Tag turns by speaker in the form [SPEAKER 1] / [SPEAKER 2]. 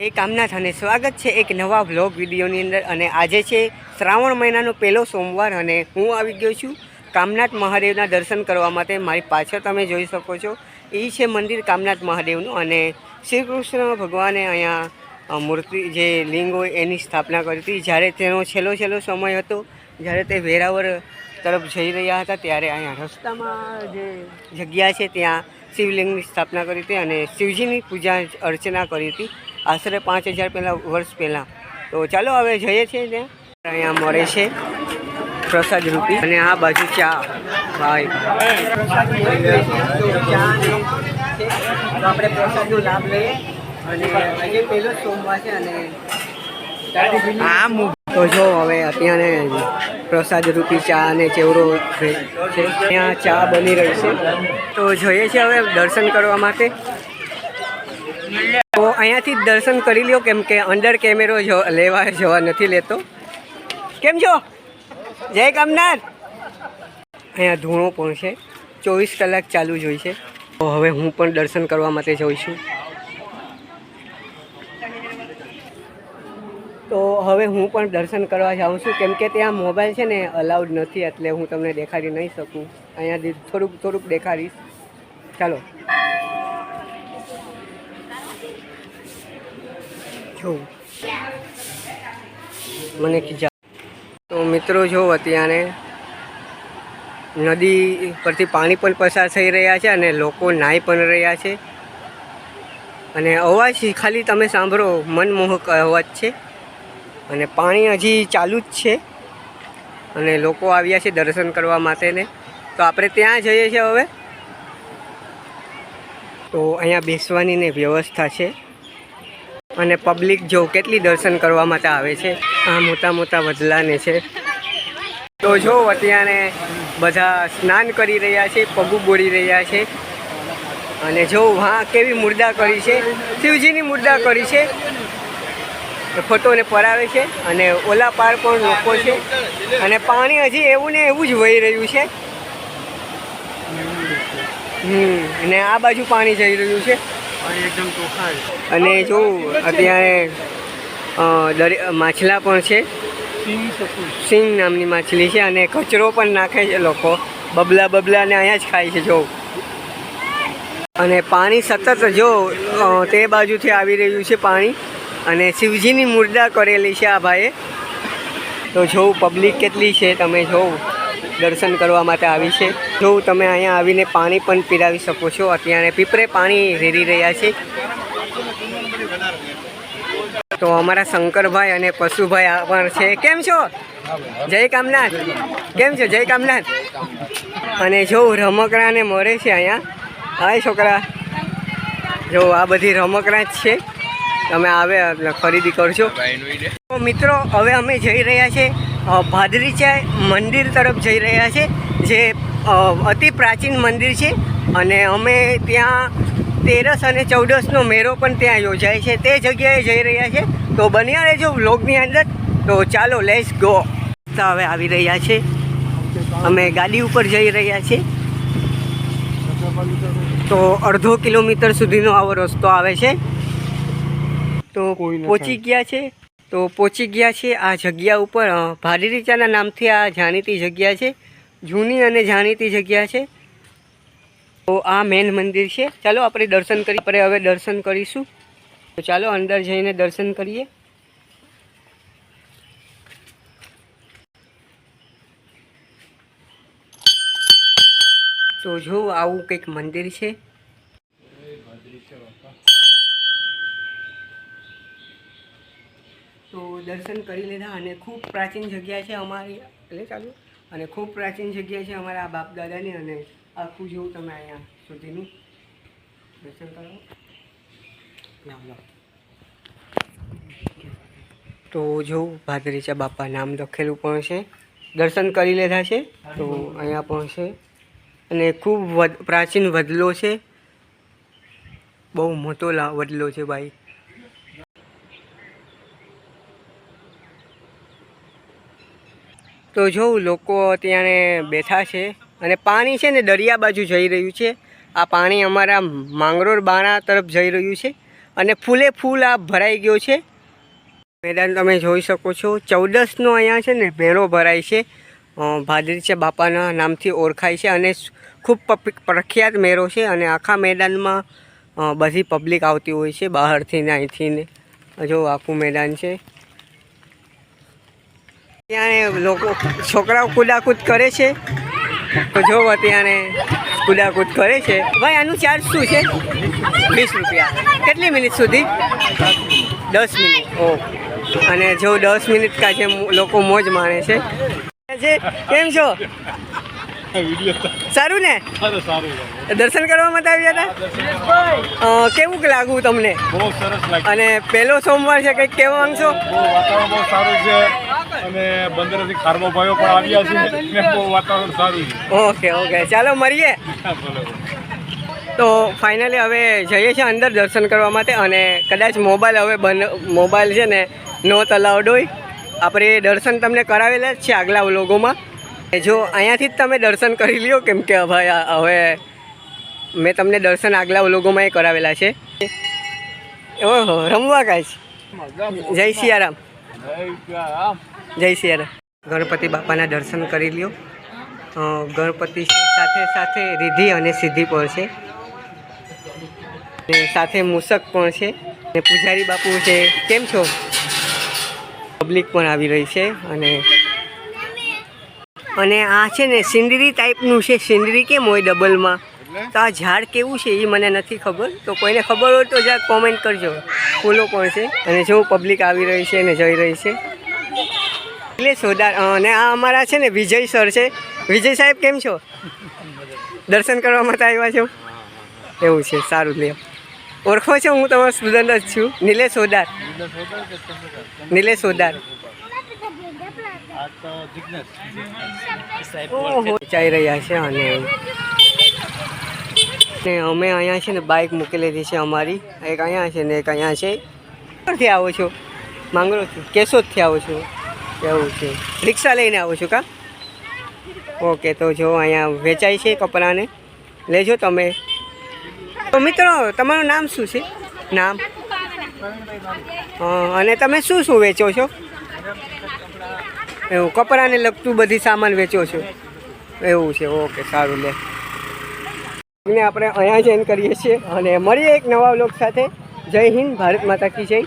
[SPEAKER 1] એ કામનાથ અને સ્વાગત છે એક નવા વ્લોગ વિડીયોની અંદર અને આજે છે શ્રાવણ મહિનાનો પહેલો સોમવાર અને હું આવી ગયો છું કામનાથ મહાદેવના દર્શન કરવા માટે. મારી પાછળ તમે જોઈ શકો છો. એ છે મંદિર કામનાથ મહાદેવનું અને શ્રી કૃષ્ણ ભગવાને અહીંયા મૂર્તિ જે લિંગ હોય એની સ્થાપના કરી હતી. જ્યારે તેનો છેલ્લો છેલ્લો સમય હતો, જ્યારે તે વેરાવળ તરફ જઈ રહ્યા હતા, ત્યારે અહીંયા રસ્તામાં જે જગ્યા છે ત્યાં શિવલિંગની સ્થાપના કરી હતી અને શિવજીની પૂજા અર્ચના કરી હતી. આશરે પાંચ હજાર પહેલાં વર્ષ પહેલાં. તો ચાલો હવે જઈએ છીએ ત્યાં અહીંયા મળે છે પ્રસાદ રૂપી. અને આ બાજુ ચા. ભાઈ. આપણે પ્રસાદનો લાભ લઈએ. અને આજે પહેલો સોમવાર છે અને તો જો હવે અત્યારે પ્રસાદ રૂપી ચા અને ચેવડો છે. ત્યાં ચા બની રહી છે. તો જોઈએ છે હવે દર્શન કરવા માટે. અહીંયાથી જ દર્શન કરી લ્યો, કેમ કે અંડર કેમેરો લેવા જવા નથી લેતો. કેમ છો? જય કામનાથ. અહીંયા ધૂણો પણ છે ચોવીસ કલાક ચાલુ જ હોય છે. તો હવે હું પણ દર્શન કરવા માટે જઉં છું. તો હવે હું પણ દર્શન કરવા જાઉં છું. કેમ કે ત્યાં મોબાઈલ છે ને અલાઉડ નથી, એટલે હું તમને દેખાડી નહીં શકું. અહીંયાથી થોડુંક થોડુંક દેખાડીશ. ચાલો. જોઉં મને ખીજા તો મિત્રો જો અત્યારે નદી પરથી પાણી પણ પસાર થઈ રહ્યા છે અને લોકો નાહી પણ રહ્યા છે. અને અવાજ ખાલી તમે સાંભળો, મનમોહક અવાજ છે. અને પાણી હજી ચાલુ જ છે. અને લોકો આવ્યા છે દર્શન કરવા માટેને. તો આપણે ત્યાં જઈએ છીએ હવે. તો અહીંયા બેસવાની ને વ્યવસ્થા છે. અને પબ્લિક જો કેટલી દર્શન કરવા માટે આવે છે, આ મોટા મોટા વદલાને છે. તો જો અત્યારે બધા સ્નાન કરી રહ્યા છે, પગુ બોળી રહ્યા છે. અને જો હા કેવી મુર્દા કરી છે. શિવજીની મુર્દા કરી છે. ફોટોને પરાવે છે અને ઓલા પાર પણ લોકો છે. અને પાણી હજી એવું ને એવું જ વહી રહ્યું છે. હમ, અને આ બાજુ પાણી જઈ રહ્યું છે. અને જો અત્યારે માછલા પણ છે. સિંગ નામની માછલી છે અને કચરો પણ નાખે છે લોકો. બબલા બબલાને અહીંયા જ ખાય છે જો. અને પાણી સતત જો તે બાજુથી આવી રહ્યું છે પાણી. અને શિવજીની મુર્દા કરેલી છે આ ભાઈએ. તો જોઉં પબ્લિક કેટલી છે તમે જોઉં દર્શન કરવા માટે આવી છે. જો તમે અહીંયા આવીને પાણી પણ પીરાવી શકો છો અત્યારે પીપરે પાણી રેડી રહ્યા છે. તો અમારા શંકરભાઈ અને પશુભાઈ પણ છે. કેમ છો? જય કામનાથ. કેમ છો? જય કામનાથ. અને જો રમકડાને મળે છે અહીંયા. હા છોકરા. જો આ બધી રમકડા જ છે. તમે આવે ખરીદી કરશો મિત્રો હવે અમે જઈ રહ્યા છે અ, ભાદરીચા મંદિર તરફ જઈ રહ્યા છે જે અતિ પ્રાચીન મંદિર છે અને અમે ત્યાં તેરસ અને ચૌદસનો મેળો પણ ત્યાં યોજાય છે. તે જગ્યાએ જઈ રહ્યા છે. તો બન્યા રહેજો વ્લોગની અંદર તો ચાલો લેસ ગો હવે આવી રહ્યા છે. અમે ગાડી ઉપર જઈ રહ્યા છીએ. તો અડધો કિલોમીટર સુધીનો આવો રસ્તો આવે છે. તો પહોંચી ગયા છે. તો પહોંચી ગયા છે આ જગ્યા ઉપર. ભાડીરીચાના નામથી આ જાણીતી જગ્યા છે. જૂની અને જાણીતી જગ્યા છે. તો આ મેન મંદિર છે. ચાલો આપણે દર્શન કરી, આપણે હવે દર્શન કરીશું. તો ચાલો અંદર જઈને દર્શન કરીએ. તો જો આવું કંઈક મંદિર છે તો દર્શન કરી લીધા અને ખૂબ પ્રાચીન જગ્યા છે અમારી. એટલે ચાલુ. અને ખૂબ પ્રાચીન જગ્યા છે અમારા બાપ દાદાની અને આખું જેવું તમે અહીંયા સુધીનું દર્શન કરો. તો જો ભાદરીચા બાપા નામ લખેલું પણ છે. દર્શન કરી લીધા છે. તો અહીંયા પણ છે. અને ખૂબ પ્રાચીન વડલો છે. બહુ મોટો વડલો છે ભાઈ. તો જોઉં, લોકો અત્યારે બેઠા છે અને પાણી છે ને દરિયા બાજુ જઈ રહ્યું છે. આ પાણી અમારા માંગરોળ બાણા તરફ જઈ રહ્યું છે અને ફૂલે ફૂલ આ ભરાઈ ગયો છે. મેદાન તમે જોઈ શકો છો, ચૌદસનો અહીંયા છે ને મેળો ભરાય છે. ભાદરીચા બાપાના નામથી ઓળખાય છે અને ખૂબ પ્રખ્યાત મેળો છે અને આખા મેદાનમાં બધી પબ્લિક આવતી હોય છે બહારથી ને અહીંથી ને. જો આખું મેદાન છે. ત્યાં લોકો છોકરાઓ કુદાકૂદ કરે છે. તો જો ત્યાં કુદાકૂદ કરે છે. ભાઈ આનું ચાર્જ શું છે? વીસ રૂપિયા. કેટલી મિનિટ સુધી? દસ મિનિટ ઓ અને જો દસ મિનિટ કા છે લોકો મોજ માણે છે. કેમ છો? સારું ને? દર્શન કરવા માટે આવ્યા હતા? કેવું લાગુ તમને? અને પહેલો સોમવાર છે કંઈક કહેવા માંગશો?
[SPEAKER 2] છે અને બંદરેથી ખારબો ભાઈઓ પણ આવ્યા છે. ને બહુ વાતાવરણ સારું
[SPEAKER 1] ઓકે ઓકે. ચાલો મળીએ. તો ફાઇનલી હવે જઈએ છીએ અંદર દર્શન કરવા માટે અને કદાચ મોબાઈલ હવે બંધ મોબાઈલ છે ને નોત અલાઉડ હોય. આપણે દર્શન તમને કરાવેલા જ છે આગલા લોગોમાં જો અહીંયાથી જ તમે દર્શન કરી લ્યો કેમ કે ભાઈ હવે મેં તમને દર્શન આગલા વ્લોગોમાં એ કરાવેલા છે. ઓહો રમવા કાંઈ જય સિયારામ. જય સિયારામ. ગણપતિ બાપાના દર્શન કરી લ્યો. ગણપતિ સાથે સાથે રિધિ અને સિદ્ધિ પણ છે. ને સાથે મૂસક પણ છે. ને પૂજારી બાપુ છે. કેમ છો? પબ્લિક પણ આવી રહી છે અને અને આ છે ને સિંદરી ટાઈપનું છે. સિંદરી કેમ હોય ડબલમાં? તો આ ઝાડ કેવું છે એ મને નથી ખબર. તો કોઈને ખબર હોય તો જરાક કોમેન્ટ કરજો. ફૂલો પણ છે. અને જો પબ્લિક આવી રહી છે ને જઈ રહી છે. એટલે સોદાર અને આ અમારા છે ને વિજય સર છે. વિજય સાહેબ કેમ છો? દર્શન કરવા માટે આવ્યા છો? એવું છે, સારું લે ઓળખો છો, હું તમારો સ્ટુડન્ટ જ છું. નિલેશ સોદાર નિલેશ સોદાર ચાઈ રહ્યા છે અને ને અમે અહીંયા છે ને બાઇક મૂકેલી છે અમારી. એક અહીંયા છે ને એક અહીંયા છે. ક્યાંથી આવો છો? માંગરોથી. કેશોદથી આવો છો? એવું છે. રિક્ષા લઈને આવું છું કા? ઓકે, તો જો અહીંયા વેચાય છે કપડાને. લેજો તમે. તો મિત્રો, તમારું નામ શું છે? નામ? અને તમે શું શું વેચો છો? એવું, કપડાને લગતું બધી સામાન વેચો છો. એવું છે, ઓકે, સારું લે. ને આપણે અહીંયા જઈને કરીએ છીએ. અને મળીએ એક નવા લોક સાથે. જય હિન્દ, ભારત માતા કી જય.